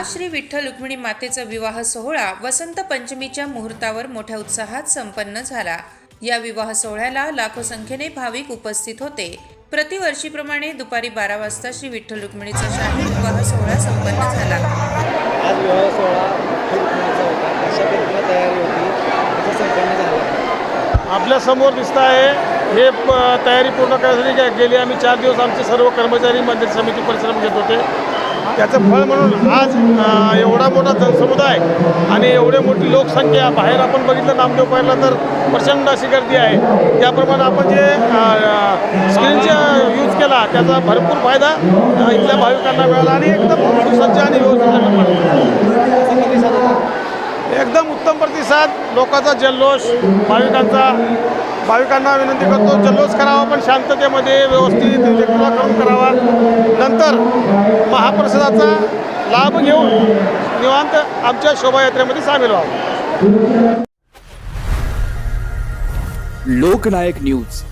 आज श्री विठ्ठल रुक्मिणी मातेचा विवाह सोहळा वसंत पंचमीच्या मुहूर्तावर मोठ्या उत्साहात संपन्न झाला. या विवाह सोहळ्याला लाखो संख्येने भाविक उपस्थित होते. प्रतिवर्षीप्रमाणे दुपारी बारा वाजता श्री विठ्ठल रुक्मिणीचा शाही विवाह सोहळा संपन्न झाला. आज विवाह सोहळा तयारी होती. संपन्न झालं. आपल्यासमोर दिसत आहे. हे तयारी पूर्ण करण्यासाठी गेले आम्ही चार दिवस आमचे सर्व कर्मचारी मंदिर समिती परिश्रम घेत होते. त्याचं फळ म्हणून आज एवढा मोठा जनसमुदाय आणि एवढी मोठी लोकसंख्या बाहेर आपण बघितलं नामदेव पाहिला तर प्रचंड अशी गर्दी आहे. त्याप्रमाणे आपण जे स्क्रीनचा यूज केला त्याचा भरपूर फायदा इथल्या भाविकांना मिळाला आणि एकदम सुसज्ज आणि व्यवस्थित एकदम उत्तम प्रतिसाद लोकांचा जल्लोष भाविकांचा भाविकांना विनंती करतो जल्लोष करावा पण शांततेमध्ये व्यवस्थित करून करावा. नंतर महाप्रसादाचा लाभ घेऊन निवांत आमच्या शोभायात्रेमध्ये सामील व्हावं. लोकनायक न्यूज.